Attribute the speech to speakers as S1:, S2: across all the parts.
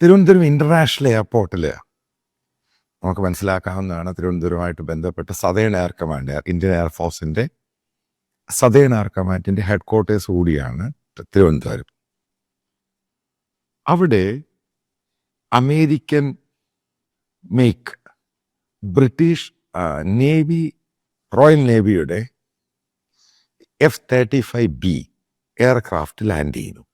S1: Thiruvananthapuram international എയർപോർട്ടിൽ നമുക്ക് മനസ്സിലാക്കാവുന്നതാണ് തിരുവനന്തപുരമായിട്ട് ബന്ധപ്പെട്ട സതേൺ എയർ കമാൻഡ് ഇന്ത്യൻ എയർഫോഴ്സിന്റെ സതേൺ എയർ കമാൻഡിന്റെ ഹെഡ് ക്വാർട്ടേഴ്സ് കൂടിയാണ് തിരുവനന്തപുരം. അവിടെ American make British navy royal നേവിയുടെ F thirty five B aircraft land ചെയ്യുന്നു.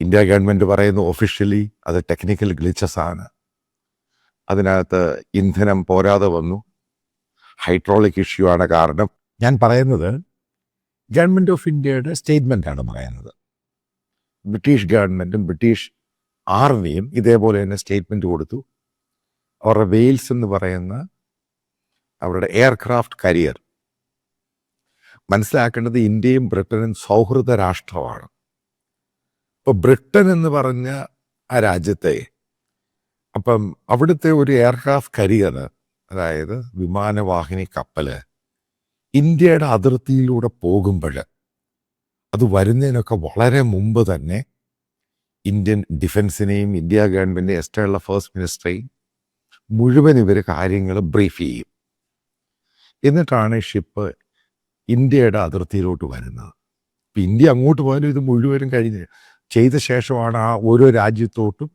S1: ഇന്ത്യ ഗവൺമെന്റ് പറയുന്നു ഒഫീഷ്യലി അത് ടെക്നിക്കൽ ഗ്ലിച്ചസ് ആണ്. അതിനകത്ത് ഇന്ധനം പോരാതെ വന്നു. ഹൈഡ്രോളിക് ഇഷ്യൂ ആണ് കാരണം. ഞാൻ പറയുന്നത് ഗവൺമെന്റ് ഓഫ് ഇന്ത്യയുടെ സ്റ്റേറ്റ്മെന്റാണ് പറയുന്നത്. ബ്രിട്ടീഷ് ഗവൺമെന്റും ബ്രിട്ടീഷ് ആർമിയും ഇതേപോലെ തന്നെ സ്റ്റേറ്റ്മെന്റ് കൊടുത്തു. അവരുടെ വെയിൽസ് എന്ന് പറയുന്ന അവരുടെ എയർക്രാഫ്റ്റ് കരിയർ മനസ്സിലാക്കേണ്ടത് ഇന്ത്യയും ബ്രിട്ടനും സൗഹൃദ രാഷ്ട്രമാണ്. ഇപ്പൊ ബ്രിട്ടൻ എന്ന് പറഞ്ഞ ആ രാജ്യത്തെ അപ്പം അവിടുത്തെ ഒരു എയർക്രാഫ്റ്റ് കരിയർ അതായത് വിമാനവാഹിനി കപ്പൽ ഇന്ത്യയുടെ അതിർത്തിയിലൂടെ പോകുമ്പോൾ അത് വരുന്നതിനൊക്കെ വളരെ മുമ്പ് തന്നെ ഇന്ത്യൻ ഡിഫൻസിനെയും ഇന്ത്യ ഗവൺമെന്റ് എക്സ്റ്റേണൽ അഫേഴ്സ് മിനിസ്ട്രിയും മുഴുവൻ ഇവർ കാര്യങ്ങൾ ബ്രീഫ് ചെയ്യും. എന്നിട്ടാണ് ഷിപ്പ് ഇന്ത്യയുടെ അതിർത്തിയിലോട്ട് വരുന്നത്. ഇപ്പം ഇന്ത്യ അങ്ങോട്ട് പോയാലും ഇത് മുഴുവനും കഴിഞ്ഞ് ചെയ്ത ശേഷമാണ് ആ ഓരോ രാജ്യത്തോട്ടും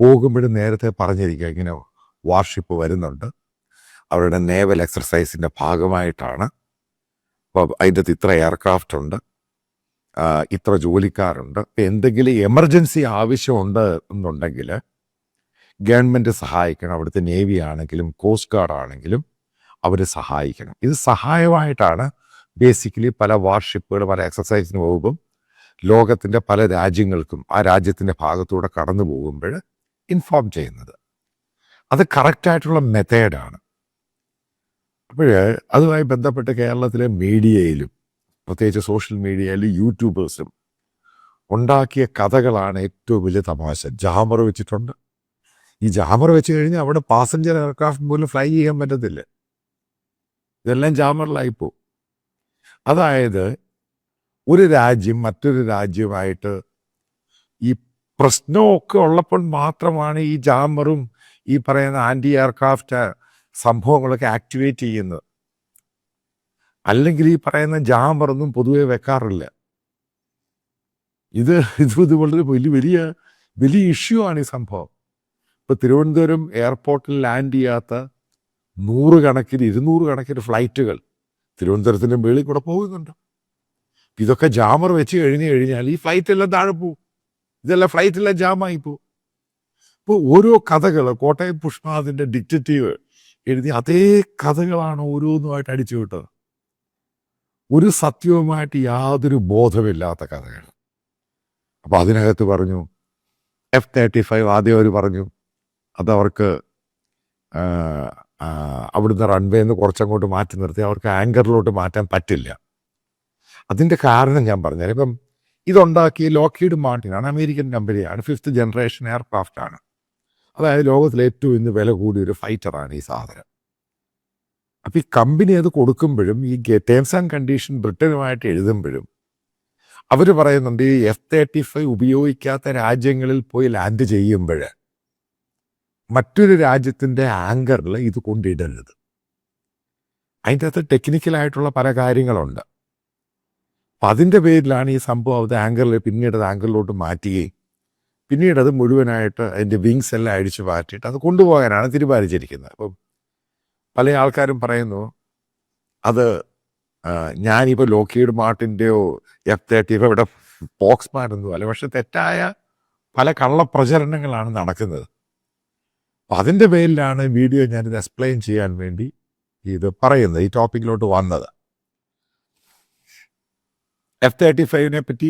S1: പോകുമ്പോഴും നേരത്തെ പറഞ്ഞിരിക്കുക. ഇങ്ങനെ വാർഷിപ്പ് വരുന്നുണ്ട്. അവരുടെ നേവൽ എക്സർസൈസിന്റെ ഭാഗമായിട്ടാണ്. അപ്പോൾ അതിന്റെ അകത്ത് ഇത്ര എയർക്രാഫ്റ്റ് ഉണ്ട്. ഇത്ര ജോലിക്കാരുണ്ട്. എന്തെങ്കിലും എമർജൻസി ആവശ്യമുണ്ട് എന്നുണ്ടെങ്കിൽ ഗവൺമെന്റ് സഹായിക്കണം. അവിടുത്തെ നേവി ആണെങ്കിലും കോസ്റ്റ് ഗാർഡ് ആണെങ്കിലും അവർ സഹായിക്കണം. ഇത് സഹായമായിട്ടാണ് ബേസിക്കലി പല വാർഷിപ്പുകൾ പല എക്സസൈസിന് പോകുമ്പം ലോകത്തിന്റെ പല രാജ്യങ്ങൾക്കും ആ രാജ്യത്തിന്റെ ഭാഗത്തൂടെ കടന്നു പോകുമ്പോൾ ഇൻഫോം ചെയ്യുന്നത്. അത് കറക്റ്റായിട്ടുള്ള മെത്തേഡാണ് അപ്പോൾ അതുമായി ബന്ധപ്പെട്ട് കേരളത്തിലെ മീഡിയയിലും പ്രത്യേകിച്ച് സോഷ്യൽ മീഡിയയിലും യൂട്യൂബേഴ്സും ഉണ്ടാക്കിയ കഥകളാണ് ഏറ്റവും വലിയ തമാശ. ജാമർ വെച്ചിട്ടുണ്ട്. ഈ ജാമർ വെച്ച് കഴിഞ്ഞാൽ അവിടെ പാസഞ്ചർ എയർക്രാഫ്റ്റ് പോലും ഫ്ലൈ ചെയ്യാൻ പറ്റത്തില്ല. ഇതെല്ലാം ജാമറിലായിപ്പോ അതായത് ഒരു രാജ്യം മറ്റൊരു രാജ്യമായിട്ട് ഈ പ്രശ്നമൊക്കെ ഉള്ളപ്പോൾ മാത്രമാണ് ഈ ജാമറും ഈ പറയുന്ന ആന്റി എയർക്രാഫ്റ്റ് സംഭവങ്ങളൊക്കെ ആക്ടിവേറ്റ് ചെയ്യുന്നത്. അല്ലെങ്കിൽ ഈ പറയുന്ന ജാമറൊന്നും പൊതുവെ വെക്കാറില്ല. ഇത് ഇത് ഇത് വളരെ വലിയ വലിയ വലിയ ഇഷ്യൂ ആണ് ഈ സംഭവം. ഇപ്പൊ തിരുവനന്തപുരം എയർപോർട്ടിൽ ലാൻഡ് ചെയ്യാത്ത നൂറുകണക്കിന് ഇരുന്നൂറ് കണക്കിന് ഫ്ലൈറ്റുകൾ തിരുവനന്തപുരത്തിന്റെ മേളിൽ കൂടെ പോകുന്നുണ്ട്. ഇതൊക്കെ ജാമർ വെച്ച് കഴിഞ്ഞു കഴിഞ്ഞാൽ ഈ ഫ്ലൈറ്റ് എല്ലാം താഴെ പോവും. ഇതെല്ലാം ഫ്ലൈറ്റ് എല്ലാം ജാമായി പോവും. ഇപ്പോൾ ഓരോ കഥകൾ കോട്ടയം പുഷ്പാദിന്റെ ഡിക്റ്ററ്റീവ് എഴുതി അതേ കഥകളാണ് ഓരോന്നുമായിട്ട് അടിച്ചു വിട്ടത് ഒരു സത്യവുമായിട്ട് യാതൊരു ബോധമില്ലാത്ത കഥകൾ. അപ്പം അതിനകത്ത് പറഞ്ഞു എഫ് തേർട്ടി ഫൈവ് ആദ്യം അവർ പറഞ്ഞു അതവർക്ക് അവിടുന്ന് റൺവേന്ന് കുറച്ചങ്ങോട്ട് മാറ്റി നിർത്തി അവർക്ക് ആങ്കറിലോട്ട് മാറ്റാൻ പറ്റില്ല. അതിന്റെ കാരണം ഞാൻ പറഞ്ഞുതരാം. ഇപ്പം ഇതുണ്ടാക്കിയ ലോക്കീഡ് മാർട്ടിനാണ് അമേരിക്കൻ കമ്പനിയാണ്. ഫിഫ്ത്ത് ജനറേഷൻ എയർക്രാഫ്റ്റ് ആണ്. അതായത് ലോകത്തിലെ ഏറ്റവും ഇന്ന് വില കൂടിയൊരു ഫൈറ്ററാണ് ഈ സാധനം. അപ്പം ഈ കമ്പനി അത് കൊടുക്കുമ്പോഴും ഈ ടേംസ് ആൻഡ് കണ്ടീഷൻ ബ്രിട്ടനുമായിട്ട് എഴുതുമ്പോഴും അവർ പറയുന്നുണ്ട് ഈ എഫ് തേർട്ടി ഫൈവ് ഉപയോഗിക്കാത്ത രാജ്യങ്ങളിൽ പോയി ലാൻഡ് ചെയ്യുമ്പോൾ മറ്റൊരു രാജ്യത്തിന്റെ ആങ്കറിൽ ഇത് കൊണ്ടിടരുത്. അതിന്റെ അകത്ത് ടെക്നിക്കലായിട്ടുള്ള പല കാര്യങ്ങളുണ്ട്. അപ്പം അതിന്റെ പേരിലാണ് ഈ സംഭവം അത് ആങ്കറിൽ പിന്നീട് അത് ആങ്കറിലോട്ട് മാറ്റുകയും പിന്നീട് അത് മുഴുവനായിട്ട് അതിന്റെ വിങ്സ് എല്ലാം അടിച്ചു മാറ്റിയിട്ട് അത് കൊണ്ടുപോകാനാണ് തീരുമാനിച്ചിരിക്കുന്നത്. അപ്പം പല ആൾക്കാരും പറയുന്നു അത് ഞാനിപ്പോൾ ലോക്കീഡ് മാർട്ടിന്റെയോ എഫ് തേർട്ടി ഇവിടെ ബോക്സ് മാറ്റുന്നതോ അല്ല പക്ഷെ തെറ്റായ പല കള്ളപ്രചരണങ്ങളാണ് നടക്കുന്നത്. അപ്പം അതിന്റെ പേരിലാണ് വീഡിയോ ഞാനിത് എക്സ്പ്ലെയിൻ ചെയ്യാൻ വേണ്ടി ഇത് പറയുന്നത് ഈ ടോപ്പിക്കിലോട്ട് വന്നത്. എഫ് തേർട്ടി ഫൈവിനെ പറ്റി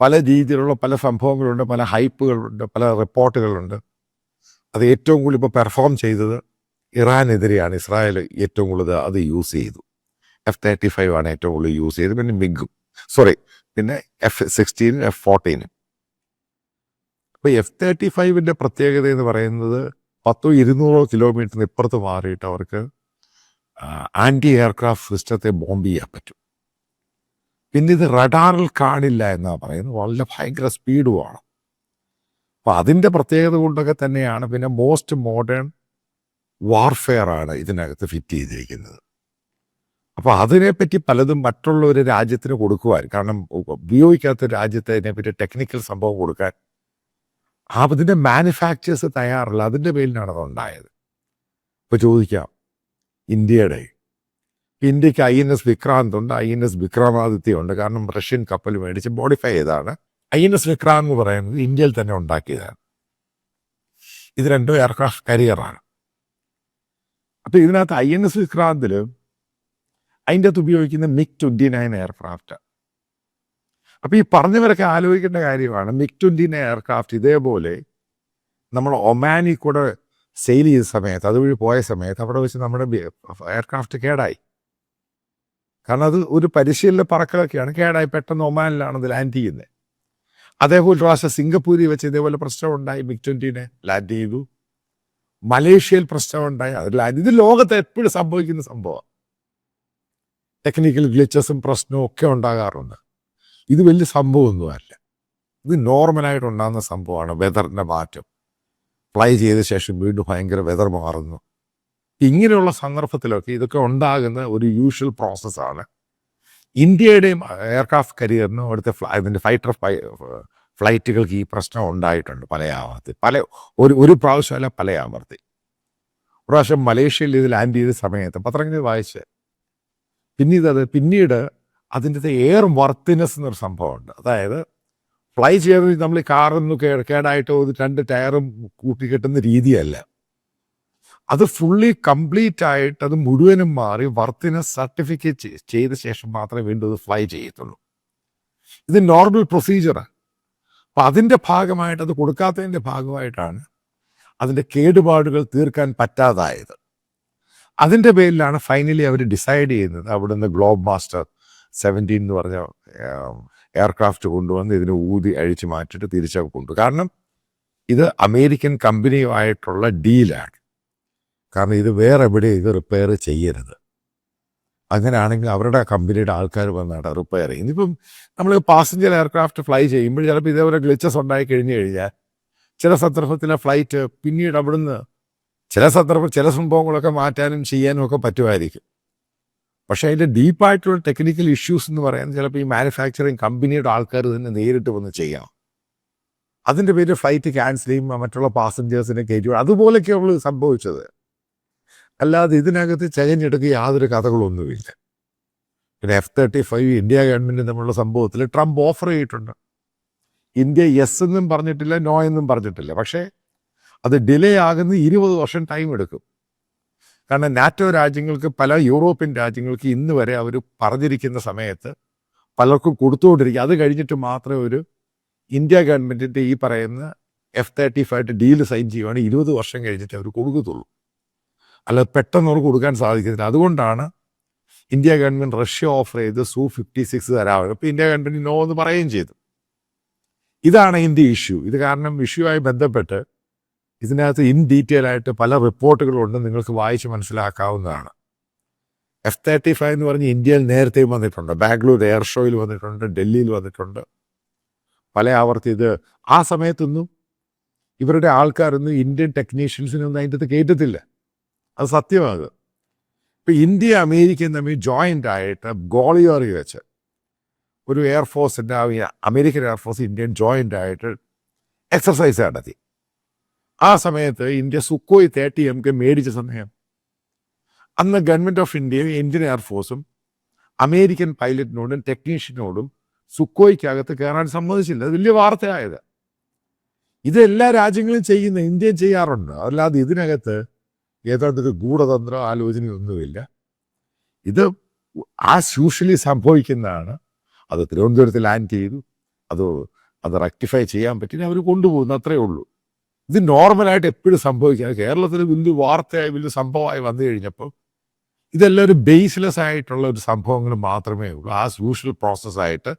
S1: പല രീതിയിലുള്ള പല സംഭവങ്ങളുണ്ട് പല ഹൈപ്പുകളുണ്ട് പല റിപ്പോർട്ടുകളുണ്ട്. അത് ഏറ്റവും കൂടുതൽ ഇപ്പോൾ പെർഫോം ചെയ്തത് ഇറാനെതിരെയാണ്. ഇസ്രായേൽ ഏറ്റവും കൂടുതൽ അത് യൂസ് ചെയ്തു. എഫ് തേർട്ടി ഫൈവ് ആണ് ഏറ്റവും കൂടുതൽ യൂസ് ചെയ്തത്. പിന്നെ മിഗും സോറി പിന്നെ എഫ് സിക്സ്റ്റീനും എഫ് ഫോർട്ടീനും അപ്പോൾ എഫ് തേർട്ടി ഫൈവിന്റെ പ്രത്യേകത എന്ന് പറയുന്നത് പത്തോ ഇരുന്നൂറോ കിലോമീറ്ററിന് ഇപ്പുറത്ത് മാറിയിട്ട് അവർക്ക് ആന്റി എയർക്രാഫ്റ്റ് സിസ്റ്റത്തെ ബോംബ് ചെയ്യാൻ പറ്റും. പിന്നെ ഇത് റഡാറിൽ കാണില്ല എന്നാണ് പറയുന്നത്. വളരെ ഭയങ്കര സ്പീഡുമാണ് അപ്പം അതിന്റെ പ്രത്യേകത കൊണ്ടൊക്കെ തന്നെയാണ് പിന്നെ മോസ്റ്റ് മോഡേൺ വാർഫെയർ ആണ് ഇതിനകത്ത് ഫിറ്റ് ചെയ്തിരിക്കുന്നത്. അപ്പോൾ അതിനെപ്പറ്റി പലതും മറ്റുള്ള ഒരു രാജ്യത്തിന് കൊടുക്കുവാൻ കാരണം ഉപയോഗിക്കാത്ത രാജ്യത്തെ അതിനെപ്പറ്റി ടെക്നിക്കൽ സംഭവം കൊടുക്കാൻ ആ അതിന്റെ മാനുഫാക്ചേഴ്സ് തയ്യാറല്ല. അതിന്റെ പേരിലാണ് അത് ഉണ്ടായത്. ഇപ്പോൾ ചോദിക്കാം ഇന്ത്യയുടെ ഇന്ത്യയ്ക്ക് ഐ എൻ എസ് വിക്രാന്ത് ഉണ്ട്. ഐ എൻ എസ് വിക്രമാദിത്യ ഉണ്ട് കാരണം റഷ്യൻ കപ്പൽ മേടിച്ച് മോഡിഫൈ ചെയ്താണ് ഐ എൻ എസ് വിക്രാന്ത് എന്ന് പറയുന്നത് ഇന്ത്യയിൽ തന്നെ ഉണ്ടാക്കിയതാണ്. ഇത് രണ്ടും എയർക്രാഫ്റ്റ് കരിയറാണ് അപ്പോൾ ഇതിനകത്ത് ഐ എൻ എസ് വിക്രാന്തിൽ അതിന്റെ അകത്ത് ഉപയോഗിക്കുന്ന മിഗ് ട്വന്റി നയൻ എയർക്രാഫ്റ്റ് അപ്പോൾ ഈ പറഞ്ഞവരൊക്കെ ആലോചിക്കേണ്ട കാര്യമാണ് മിഗ് ട്വന്റി നയൻ എയർക്രാഫ്റ്റ് ഇതേപോലെ നമ്മൾ ഒമാനിൽ കൂടെ സെയിൽ ചെയ്ത സമയത്ത് അതുവഴി പോയ സമയത്ത് അവിടെ വെച്ച് നമ്മുടെ എയർക്രാഫ്റ്റ് കേടായി. കാരണം അത് ഒരു പരിശീലന പറക്കലൊക്കെയാണ്. കേടായി പെട്ടെന്ന് ഒമാനിലാണ് അത് ലാൻഡ് ചെയ്യുന്നത് അതേപോലെ പ്രാവശ്യം സിംഗപ്പൂരിൽ വെച്ച് ഇതേപോലെ പ്രശ്നമുണ്ടായി മിഗ് ട്വന്റീനെ ലാൻഡ് ചെയ്തു. മലേഷ്യയിൽ പ്രശ്നമുണ്ടായി അത് ലാൻഡ് ഇത് ലോകത്ത് എപ്പോഴും സംഭവിക്കുന്ന സംഭവം. ടെക്നിക്കൽ ഗ്ലിച്ചസും പ്രശ്നവും ഒക്കെ ഉണ്ടാകാറുണ്ട്. ഇത് വലിയ സംഭവമൊന്നുമല്ല ഇത് നോർമലായിട്ട് ഉണ്ടാകുന്ന സംഭവമാണ്. വെതറിന്റെ മാറ്റം. ഫ്ലൈ ചെയ്ത ശേഷം വീണ്ടും ഭയങ്കര വെതർ മാറുന്നു. ഇങ്ങനെയുള്ള സന്ദർഭത്തിലൊക്കെ ഇതൊക്കെ ഉണ്ടാകുന്ന ഒരു യൂഷ്വൽ പ്രോസസ്സാണ് ഇന്ത്യയുടെയും എയർക്രാഫ്റ്റ് കരിയറിനും അവിടുത്തെ അതിന്റെ ഫൈറ്റർ ഫ്ലൈറ്റുകൾക്ക് ഈ പ്രശ്നം ഉണ്ടായിട്ടുണ്ട് പല ആവർത്തി പല ഒരു ഒരു പ്രാവശ്യമല്ല പല ആവർത്തി. ഒരു പ്രാവശ്യം മലേഷ്യയിൽ ഇത് ലാൻഡ് ചെയ്ത സമയത്ത് പത്രങ്ങളിൽ വായിച്ച് പിന്നീട് അത് പിന്നീട് അതിന്റെ എയർ വർത്തിനെസ് എന്നൊരു സംഭവമുണ്ട്. അതായത് ഫ്ലൈ ചെയ്യുന്നത് നമ്മൾ കാറൊന്നും കേടായിട്ട് ഒരു രണ്ട് ടയറും കൂട്ടിക്കെട്ടുന്ന രീതിയല്ല. അത് ഫുള്ളി കംപ്ലീറ്റ് ആയിട്ട് അത് മുഴുവനും മാറി വർത്തിനെ സർട്ടിഫിക്കറ്റ് ചെയ്ത ശേഷം മാത്രമേ വീണ്ടും അത് ഫ്ലൈ ചെയ്യത്തുള്ളൂ. ഇത് നോർമൽ പ്രൊസീജിയറാണ് അപ്പം അതിന്റെ ഭാഗമായിട്ട് അത് കൊടുക്കാത്തതിന്റെ ഭാഗമായിട്ടാണ് അതിന്റെ കേടുപാടുകൾ തീർക്കാൻ പറ്റാതായത്. അതിന്റെ പേരിലാണ് ഫൈനലി അവർ ഡിസൈഡ് ചെയ്യുന്നത് അവിടുന്ന് ഗ്ലോബ് മാസ്റ്റർ സെവന്റീൻ എന്ന് പറഞ്ഞ എയർക്രാഫ്റ്റ് കൊണ്ടുവന്ന് ഇതിനെ ഊതി അഴിച്ചു മാറ്റിയിട്ട് തിരിച്ചു കൊണ്ടു. കാരണം ഇത് അമേരിക്കൻ കമ്പനിയുമായിട്ടുള്ള ഡീലാണ് കാരണം ഇത് വേറെ എവിടെ ഇത് റിപ്പയർ ചെയ്യരുത്. അങ്ങനെയാണെങ്കിൽ അവരുടെ കമ്പനിയുടെ ആൾക്കാർ വന്നാണ് റിപ്പയർ ചെയ്യുന്നത്. ഇപ്പം നമ്മൾ പാസഞ്ചർ എയർക്രാഫ്റ്റ് ഫ്ലൈ ചെയ്യുമ്പോൾ ചിലപ്പോൾ ഇതേപോലെ ഗ്ലിച്ചസ് ഉണ്ടായി കഴിഞ്ഞു കഴിഞ്ഞാൽ ചില സന്ദർഭത്തിലെ ഫ്ലൈറ്റ് പിന്നീട് അവിടുന്ന് ചില സന്ദർഭ ചില സംഭവങ്ങളൊക്കെ മാറ്റാനും ചെയ്യാനും ഒക്കെ പറ്റുമായിരിക്കും. പക്ഷേ അതിന്റെ ഡീപ്പായിട്ടുള്ള ടെക്നിക്കൽ ഇഷ്യൂസ് എന്ന് പറയാൻ ചിലപ്പോൾ ഈ മാനുഫാക്ചറിങ് കമ്പനിയുടെ ആൾക്കാർ തന്നെ നേരിട്ട് വന്ന് ചെയ്യാം. അതിന്റെ പേര് ഫ്ലൈറ്റ് ക്യാൻസൽ ചെയ്യും മറ്റുള്ള പാസഞ്ചേഴ്സിനെ കയറ്റി അതുപോലൊക്കെയുള്ളൂ സംഭവിച്ചത്. അല്ലാതെ ഇതിനകത്ത് ചകഞ്ഞെടുക്കുക യാതൊരു കഥകളൊന്നുമില്ല. പിന്നെ F thirty five India government തമ്മിലുള്ള സംഭവത്തിൽ ട്രംപ് ഓഫർ ചെയ്തിട്ടുണ്ട്. ഇന്ത്യ യെസ് എന്നും പറഞ്ഞിട്ടില്ല നോ എന്നും പറഞ്ഞിട്ടില്ല. പക്ഷേ അത് ഡിലേ ആകുന്ന ഇരുപത് വർഷം ടൈം എടുക്കും. കാരണം നാറ്റോ രാജ്യങ്ങൾക്ക് പല യൂറോപ്യൻ രാജ്യങ്ങൾക്ക് ഇന്ന് വരെ അവർ പറഞ്ഞിരിക്കുന്ന സമയത്ത് പലർക്കും കൊടുത്തുകൊണ്ടിരിക്കുക. അത് കഴിഞ്ഞിട്ട് മാത്രമേ ഒരു ഇന്ത്യ ഗവൺമെന്റിന്റെ ഈ പറയുന്ന F thirty five deal sign ചെയ്യുവാണെങ്കിൽ ഇരുപത് വർഷം കഴിഞ്ഞിട്ട് അവർ കൊടുക്കത്തുള്ളൂ. അല്ല പെട്ടെന്ന് അവർക്ക് കൊടുക്കാൻ സാധിക്കത്തില്ല. അതുകൊണ്ടാണ് ഇന്ത്യ ഗവൺമെന്റ് റഷ്യ ഓഫർ ചെയ്ത് സു ഫിഫ്റ്റി സിക്സ് തരാമല്ലോ അപ്പോൾ ഇന്ത്യ ഗവൺമെന്റ് നോ എന്ന് പറയുകയും ചെയ്തു. ഇതാണ് ഇതിന്റെ ഇഷ്യൂ. ഇത് കാരണം ഇഷ്യൂവായി ബന്ധപ്പെട്ട് ഇതിനകത്ത് ഇൻ ഡീറ്റെയിൽ ആയിട്ട് പല റിപ്പോർട്ടുകളുണ്ട്. നിങ്ങൾക്ക് വായിച്ച് മനസ്സിലാക്കാവുന്നതാണ്. എഫ് തേർട്ടി ഫൈവ് എന്ന് പറഞ്ഞ് ഇന്ത്യയിൽ നേരത്തെയും വന്നിട്ടുണ്ട്. ബാംഗ്ലൂർ എയർ ഷോയിൽ വന്നിട്ടുണ്ട്. ഡൽഹിയിൽ വന്നിട്ടുണ്ട്. പല ആവർത്തി ഇത് ആ സമയത്തൊന്നും ഇവരുടെ ആൾക്കാരൊന്നും ഇന്ത്യൻ ടെക്നീഷ്യൻസിനൊന്നും അതിന്റെ അകത്ത് കയറ്റത്തില്ല. അത് സത്യമാണ്. ഇപ്പം ഇന്ത്യ അമേരിക്കയും തമ്മിൽ ജോയിന്റ് ആയിട്ട് ഗോളിയോറി വെച്ച് ഒരു എയർഫോഴ്സിന്റെ American air force Indian joint ആയിട്ട് എക്സർസൈസ് നടത്തി. ആ സമയത്ത് ഇന്ത്യ സുക്കോയ് തേർട്ടി കെ മേടിച്ച സമയം അന്ന് ഗവൺമെന്റ് ഓഫ് ഇന്ത്യയും ഇന്ത്യൻ എയർഫോഴ്സും അമേരിക്കൻ പൈലറ്റിനോടും ടെക്നീഷ്യനോടും സുക്കോയ്ക്കകത്ത് കയറാൻ സമ്മതിച്ചില്ല. അത് വലിയ വാർത്തയായത്. ഇത് എല്ലാ രാജ്യങ്ങളും ചെയ്യുന്ന ഇന്ത്യയും ചെയ്യാറുണ്ട്? അല്ലാതെ ഇതിനകത്ത് ഏതാണ്ടൊരു ഗൂഢതന്ത്ര ആലോചനയൊന്നുമില്ല ഇത് ആ യൂഷ്വലി സംഭവിക്കുന്നതാണ്. അത് തിരുവനന്തപുരത്ത് ലാൻഡ് ചെയ്തു. അത് അത് റെക്ടിഫൈ ചെയ്യാൻ പറ്റില്ല. അവർ കൊണ്ടുപോകുന്നു. അത്രയേ ഉള്ളൂ. ഇത് നോർമലായിട്ട് എപ്പോഴും സംഭവിക്കുക കേരളത്തിൽ വലിയ വാർത്തയായി വലിയ സംഭവമായി വന്നു കഴിഞ്ഞപ്പോൾ ഇതെല്ലാം ഒരു ബേസ്ലെസ് ആയിട്ടുള്ള ഒരു സംഭവങ്ങൾ മാത്രമേ ഉള്ളൂ. ആ സൂഷ്യൽ പ്രോസസ്സായിട്ട്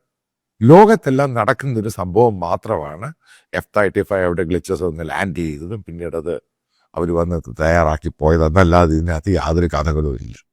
S1: ലോകത്തെല്ലാം നടക്കുന്ന ഒരു സംഭവം മാത്രമാണ് എഫ് തേർട്ടി ഫൈവ് അവിടെ ഗ്ലിച്ചസ് ഒന്ന് ലാൻഡ് ചെയ്തതും പിന്നീട് അത് അവർ വന്ന് തയ്യാറാക്കി പോയതെന്നല്ലാതെ ഇതിനകത്ത് യാതൊരു കഥകളും ഇല്ല.